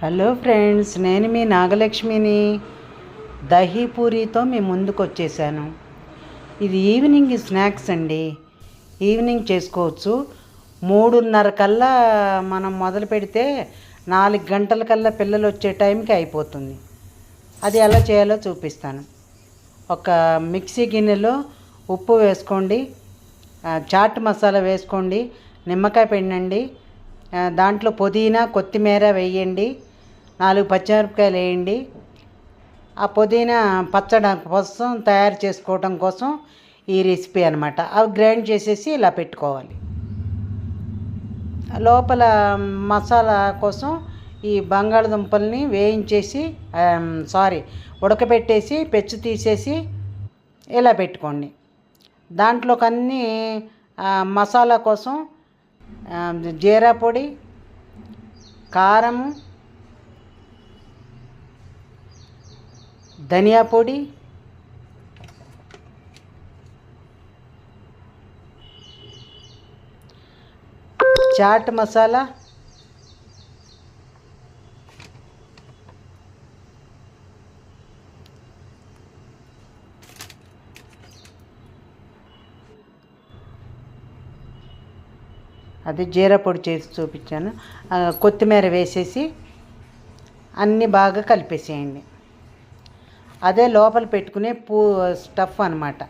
Hello friends నేను మీ నాగలక్ష్మిని దహీ పూరితో మీ ముందుకు వచ్చేసాను ఇది ఈవినింగ్ స్నాక్స్ అండి. ఈవినింగ్ చేసుకోవచ్చు. మూడున్నర కల్లా మనం మొదలు పెడితే నాలుగు గంటల కల్లా పిల్లలు వచ్చే టైంకి అయిపోతుంది. అది ఎలా చేయాలో చూపిస్తాను. ఒక మిక్సీ గిన్నెలో ఉప్పు వేసుకోండి. చాట్ మసాలా వేసుకోండి. నిమ్మకాయ పిండండి. దాంట్లో పుదీనా కొత్తిమీర వేయండి. నాలుగు పచ్చిమిరపకాయలు వేయండి. ఆ పుదీనా పచ్చడి కోసం తయారు చేసుకోవడం కోసం ఈ రెసిపీ అనమాట అవి గ్రైండ్ చేసేసి ఇలా పెట్టుకోవాలి. లోపల మసాలా కోసం ఈ బంగాళదుంపల్ని వేయించేసి సారీ ఉడకబెట్టేసి పెచ్చు తీసేసి ఇలా పెట్టుకోండి. దాంట్లోకి అన్నీ మసాలా కోసం జీరా పొడి కారము ధనియా పొడి చాట్ మసాలా అది జీరా పొడి చేసి చూపించాను. కొత్తిమీర వేసేసి అన్నీ బాగా కలిపేసేయండి. అదే లోపల పెట్టుకునే పూ స్టఫ్ అనమాట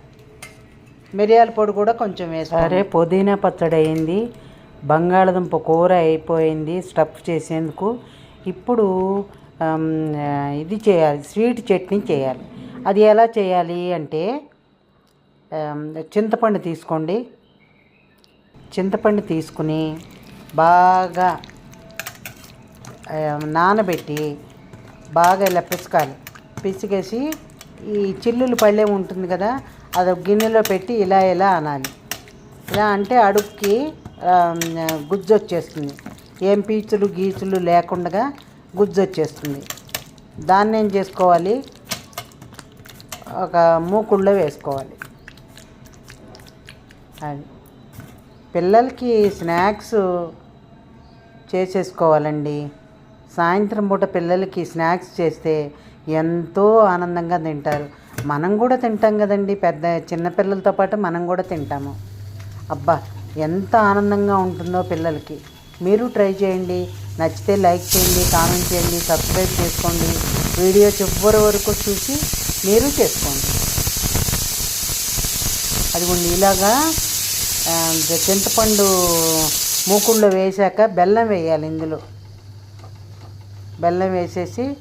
మిరియాల పొడి కూడా కొంచెం వేసి సరే పుదీనా పచ్చడి అయింది. బంగాళదుంప కూర అయిపోయింది స్టఫ్ చేసేందుకు. ఇప్పుడు ఇది చేయాలి స్వీట్ చట్నీ చేయాలి. అది ఎలా చేయాలి అంటే చింతపండు తీసుకోండి. చింతపండు తీసుకుని బాగా నానబెట్టి బాగా ఇలా పిసకాలి. పిసికేసి ఈ చిల్లులు పళ్ళెం ఉంటుంది కదా అది గిన్నెలో పెట్టి ఇలా ఇలా అనాలి. ఇలా అంటే అడుక్కి గుజ్జు వచ్చేస్తుంది. ఏం పీచులు గీచులు లేకుండా గుజ్జు వచ్చేస్తుంది. దాన్ని ఏం చేసుకోవాలి? ఒక మూకుళ్ళో వేసుకోవాలి. అది. పిల్లలకి స్నాక్స్ చేసేసుకోవాలండి. సాయంత్రం పూట పిల్లలకి స్నాక్స్ చేస్తే ఎంతో ఆనందంగా తింటారు. మనం కూడా తింటాం కదండి. పెద్ద చిన్నపిల్లలతో పాటు మనం కూడా తింటాము. అబ్బా ఎంత ఆనందంగా ఉంటుందో పిల్లలకి. మీరు ట్రై చేయండి. నచ్చితే లైక్ చేయండి కామెంట్ చేయండి సబ్స్క్రైబ్ చేసుకోండి. వీడియో చివరి వరకు చూసి మీరు చేసుకోండి. అదిగోండి ఇలాగా చింతపండు మూకుల్లో వేసాక బెల్లం వేయాలి ఇందులో. బెల్లం వేసేసి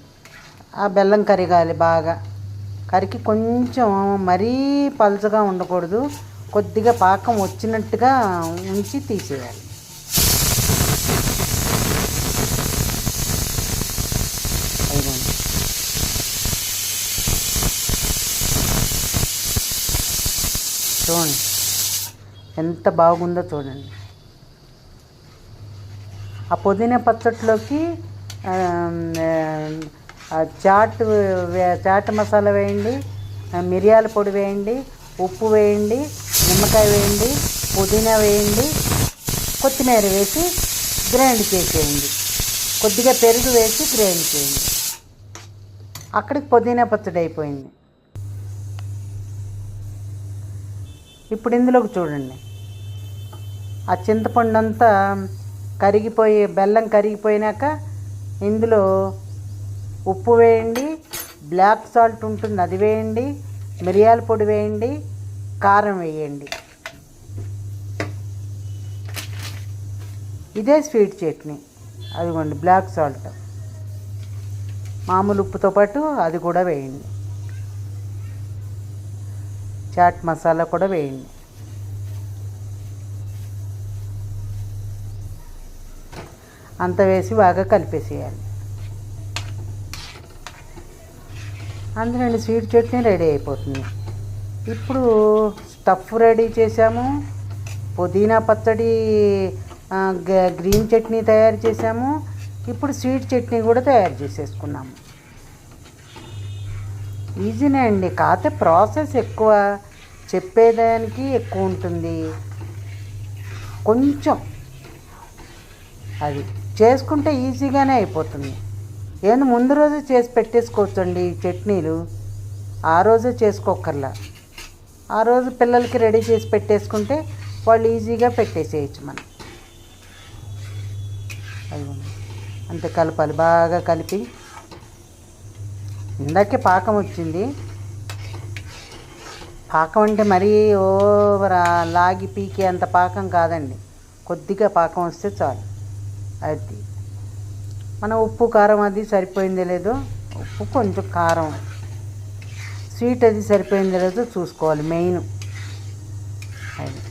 ఆ బెల్లం కరిగాలి బాగా. కరికి కొంచెం మరీ పలుచగా ఉండకూడదు. కొద్దిగా పాకం వచ్చినట్టుగా ఉంచి తీసేయాలి. చూడండి. ఎంత బాగుందో చూడండి. ఆ పుదీనా పచ్చట్లోకి చాట్ చాట్ మసాలా వేయండి మిరియాల పొడి వేయండి ఉప్పు వేయండి నిమ్మకాయ వేయండి పుదీనా వేయండి కొత్తిమీర వేసి గ్రైండ్ చేసేయండి. కొద్దిగా పెరుగు వేసి గ్రైండ్ చేయండి. అక్కడికి పుదీనా పచ్చడి అయిపోయింది. ఇప్పుడు ఇందులోకి చూడండి. ఆ చింతపండు అంతా కరిగిపోయి బెల్లం కరిగిపోయినాక ఇందులో ఉప్పు వేయండి బ్లాక్ సాల్ట్ ఉంటుంది అది వేయండి మిరియాల పొడి వేయండి కారం వేయండి. ఇదే స్వీట్ చట్నీ. అదిగోండి బ్లాక్ సాల్ట్. మామూలు ఉప్పుతో పాటు అది కూడా వేయండి. చాట్ మసాలా కూడా వేయండి. అంత వేసి బాగా కలిపేసేయాలి. అందులోని స్వీట్ చట్నీ రెడీ అయిపోతుంది. ఇప్పుడు స్టఫ్ రెడీ చేసాము పుదీనా పచ్చడి గ- గ్రీన్ చట్నీ తయారు చేసాము ఇప్పుడు స్వీట్ చట్నీ కూడా తయారు చేసేసుకున్నాము. ఈజీనే అండి. కాకపోతే ప్రాసెస్ ఎక్కువ. చెప్పేదానికి ఎక్కువ ఉంటుంది. కొంచెం. అది. చేసుకుంటే ఈజీగానే అయిపోతుంది. ఏంది ముందు రోజు చేసి పెట్టేసుకోవచ్చండి చట్నీలు? ఆ రోజే చేసుకోకర్లా ఆ రోజు పిల్లలకి రెడీ చేసి పెట్టేసుకుంటే వాళ్ళు ఈజీగా పెట్టేసేయచ్చు మనం. అదిగోండి. అంతే కలపాలి బాగా కలిపి. ఇందాకే పాకం వచ్చింది. పాకం అంటే మరీ ఓవర్ లాగి పీకే అంత పాకం కాదండి. కొద్దిగా పాకం వస్తే చాలు. అది. మన ఉప్పు కారం అది సరిపోయిందో లేదో? ఉప్పు కొంచెం కారం. స్వీట్ అది సరిపోయిందో లేదో చూసుకోవాలి మెయిన్. అది.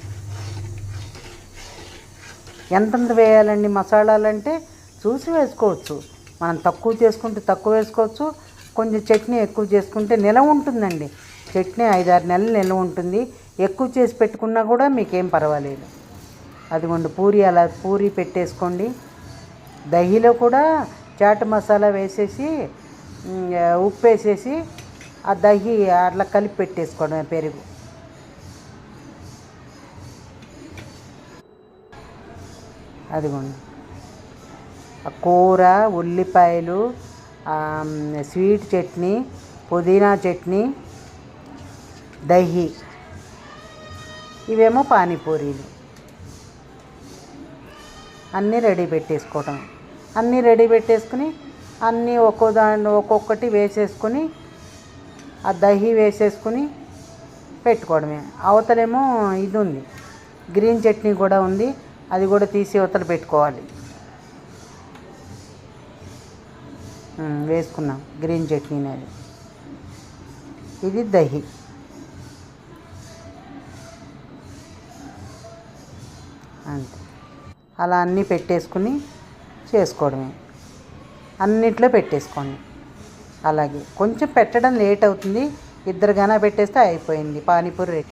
ఎంతెంత వేయాలండి? మసాలాలు అంటే చూసి వేసుకోవచ్చు. మనం తక్కువ చేసుకుంటే తక్కువ వేసుకోవచ్చు. కొంచెం చట్నీ ఎక్కువ చేసుకుంటే నిలవ ఉంటుందండి. చట్నీ ఐదారు నెలలు నిలవ ఉంటుంది. ఎక్కువ చేసి పెట్టుకున్నా కూడా మీకేం పర్వాలేదు. అదిగోండి పూరి అలా పూరి పెట్టేసుకోండి. దహిలో కూడా చాట్ మసాలా వేసేసి ఉప్పు వేసేసి ఆ దహి అట్లా కలిపి పెట్టేసుకోవడం పెరుగు. అదిగోండి. ఆ కూర ఉల్లిపాయలు స్వీట్ చట్నీ పుదీనా చట్నీ దహి. ఇవేమో పానీపూరీలు. అన్నీ రెడీ పెట్టేసుకోవటం. అన్నీ రెడీ పెట్టేసుకుని అన్నీ ఒక్కో దాన్ని ఒక్కొక్కటి వేసేసుకొని ఆ దహి వేసేసుకుని పెట్టుకోవడమే. అవతలేమో ఇది ఉంది. గ్రీన్ చట్నీ కూడా ఉంది. అది కూడా తీసి అవతల పెట్టుకోవాలి. వేసుకున్నాం గ్రీన్ చట్నీ అది ఇది దహి. అంతే. అలా అన్నీ పెట్టేసుకుని చేసుకోవడమే. అన్నిట్లో పెట్టేసుకోండి. అలాగే కొంచెం పెట్టడం లేట్ అవుతుంది. ఇద్దరు గానా పెట్టేస్తే అయిపోయింది. పానీపూరి రెడీ.